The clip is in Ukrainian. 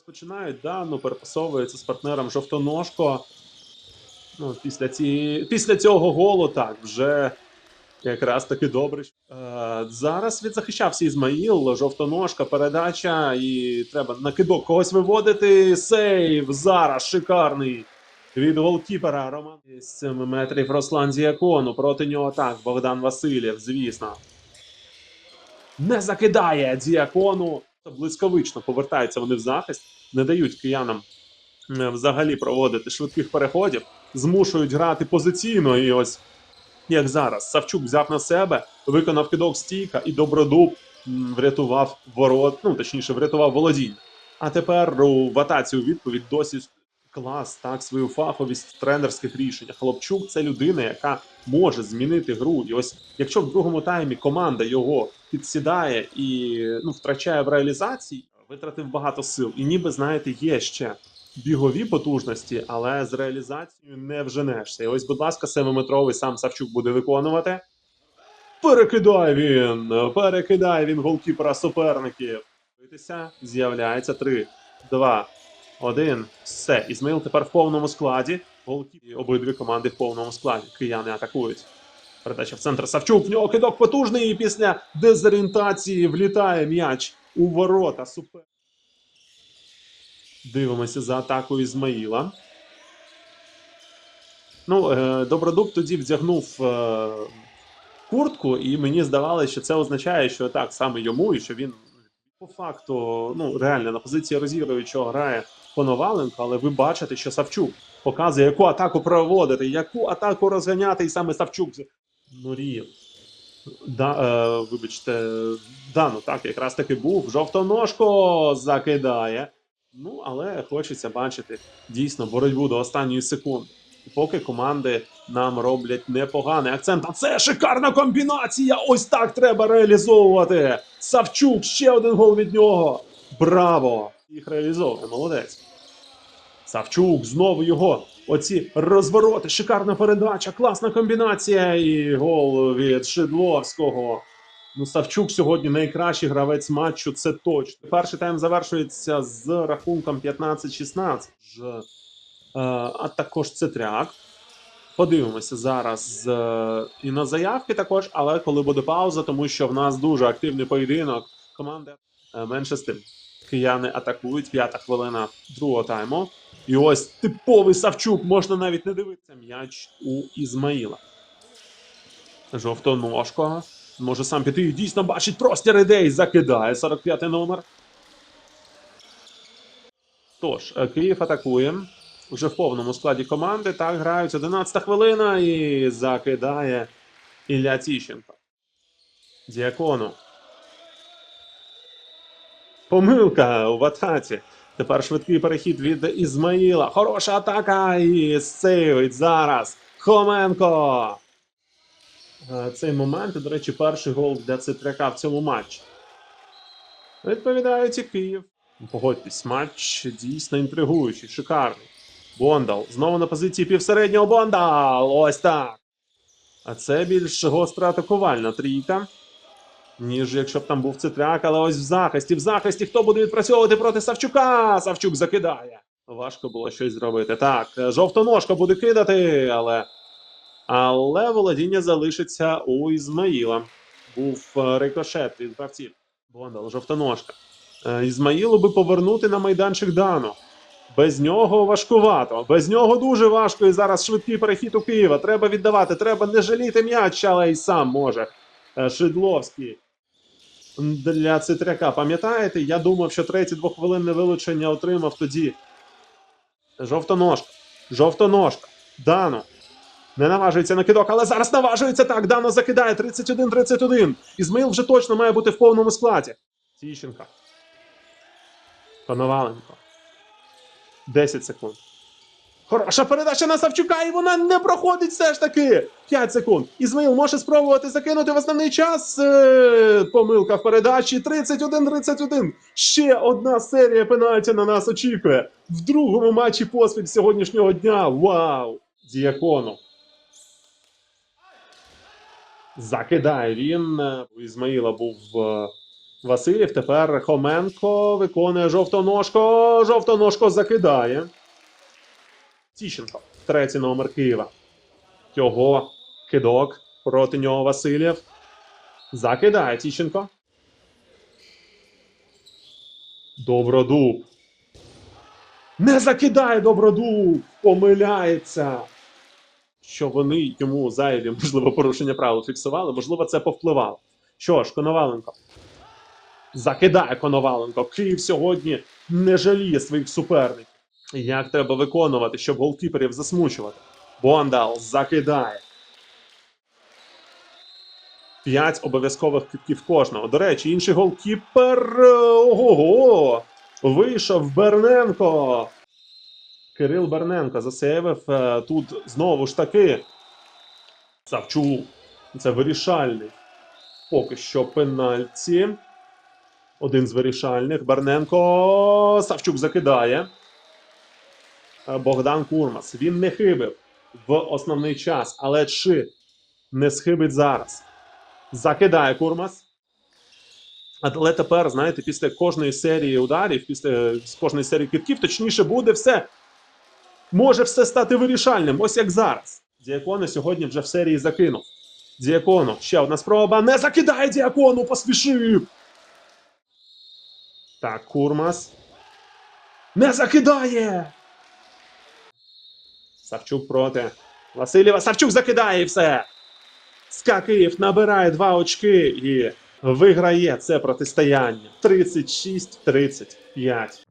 Розпочинають, да, ну перепасовується з партнером жовтоножко. Ну, після, ці... після цього голу так, вже якраз таки добре. Е, зараз відзахищався Ізмаїл, жовтоножка, передача, і треба накидок когось виводити. Сейв зараз шикарний від голкіпера Роман. З 7 метрів Руслан Зіакону. Проти нього так, Богдан Васильєв, звісно. Не закидає Діакону. Блискавично повертаються вони в захист, не дають киянам взагалі проводити швидких переходів, змушують грати позиційно. І ось як зараз Савчук взяв на себе, виконав кидок стійка, і Добродуб врятував ворот, ну точніше, врятував володіння. А тепер у атаці у відповідь досі клас, так, свою фаховість в тренерських рішеннях. Хлопчук це людина, яка може змінити гру. І ось якщо в другому таймі команда його підсідає і ну, втрачає в реалізації, витратив багато сил. І ніби, знаєте, є ще бігові потужності, але з реалізацією не вженешся. І ось, будь ласка, семиметровий сам Савчук буде виконувати. Перекидає він! Перекидає він голкіпера суперників. З'являється 3, 2, 1. Все. Ізмаїл тепер в повному складі. Голкіпер. Обидві команди в повному складі. Кияни атакують. Передача в центр Савчук. В нього кидок потужний. І після дезорієнтації влітає м'яч у ворота. Супер. Дивимося за атакою Ізмаїла. Ну, е, Добродуб тоді вдягнув е, куртку, і мені здавалося, що це означає, що так саме йому, і що він по факту, ну реально на позиції розігруючого грає Коноваленко, але ви бачите, що Савчук показує, яку атаку проводити, яку атаку розганяти, і саме Савчук мріяв. Да, е, вибачте, да, ну так, якраз таки був. Жовтоножко закидає. Ну, але хочеться бачити дійсно боротьбу до останньої секунди. Поки команди нам роблять непоганий акцент. А це шикарна комбінація! Ось так треба реалізовувати. Савчук, ще один гол від нього. Браво! Їх реалізовує, молодець. Савчук, знову його. Оці розвороти, шикарна передача, класна комбінація і гол від Шидловського. Ну, Савчук сьогодні найкращий гравець матчу, це точно. Перший тайм завершується з рахунком 15-16. Ж, е, а також Цитряк. Подивимося зараз е, і на заявки також, але коли буде пауза, тому що в нас дуже активний поєдинок. Команда е, менше з тим. Кияни атакують. П'ята хвилина другого тайму. І ось типовий Савчук, можна навіть не дивитися. М'яч у Ізмаїла. Жовтоножко. Може сам піти і дійсно бачить простір ідей. Закидає 45-й номер. Тож, е, Київ атакує. Вже в повному складі команди. Так грають 11 хвилина і закидає Ілля Тіщенко. Діакону. Помилка в атаці. Тепер швидкий перехід від Ізмаїла. Хороша атака і сейвить зараз. Хоменко. Е, Цей момент, до речі, перший гол для Цитряка в цьому матчі. Відповідають і Київ. Погодьтесь, матч дійсно інтригуючий, шикарний. Бондал. Знову на позиції півсереднього Бондал. Ось так. А це більш гостра атакувальна трійка. Ніж якщо б там був Цитряк, але ось в захисті. В захисті хто буде відпрацьовувати проти Савчука? Савчук закидає. Важко було щось зробити. Так, жовтоножка буде кидати, але. Але володіння залишиться у Ізмаїла. Був е, рикошет від гравців. Бондал, жовтоножка. Е, Ізмаїлу би повернути на майданчик Дану. Без нього важкувато. Без нього дуже важко. І зараз швидкий перехід у Києва. Треба віддавати. Треба не жаліти м'яч, але й сам може. Е, Шидловський для Цитряка. Пам'ятаєте? Я думав, що третє двохвилинне вилучення отримав тоді. Жовтоножка. Жовтоножка. Дано. Не наважується на кидок, але зараз наважується так. Дано закидає 31-31. Ізмаїл вже точно має бути в повному складі. Тіщенка. Коноваленко. 10 секунд. Хороша передача на Савчука, і вона не проходить все ж таки. 5 секунд. Ізмаїл може спробувати закинути в основний час. Е, Помилка в передачі. 31-31. Ще одна серія пенальті на нас очікує. В другому матчі поспіль сьогоднішнього дня. Вау! Діакону. Закидає він. У Ізмаїла був е, Васильєв. Тепер Хоменко виконує жовтоножко. Жовтоножко закидає. Тіщенко. Третій номер Києва. Його кидок. Проти нього Васильєв. Закидає Тіщенко. Добродуб. Не закидає Добродуб! Помиляється. Що вони йому зайві, можливо, порушення правил фіксували, можливо, це повпливало. Що ж, Коноваленко. Закидає Коноваленко. Київ сьогодні не жаліє своїх суперників. Як треба виконувати, щоб голкіперів засмучувати? Бондал закидає. П'ять обов'язкових китків кожного. До речі, інший голкіпер. е, Ого! Вийшов Берненко. Кирил Берненко засейвив е, тут знову ж таки. Савчук. Це вирішальний. Поки що пенальті. Один з вирішальних. Берненко. Савчук закидає. Е, Богдан Курмас. Він не хибив в основний час, але чи не схибить зараз? Закидає Курмас. Але тепер, знаєте, після кожної серії ударів, після з кожної серії китків, точніше буде все. Може все стати вирішальним, ось як зараз. Діакону сьогодні вже в серії закинув. Діакону, ще одна спроба. Не закидає Діакону, поспішив. Так, Курмас. Не закидає. Савчук проти. Васильєва. Савчук закидає і все. СКА Київ набирає два очки і виграє це протистояння. 36-35.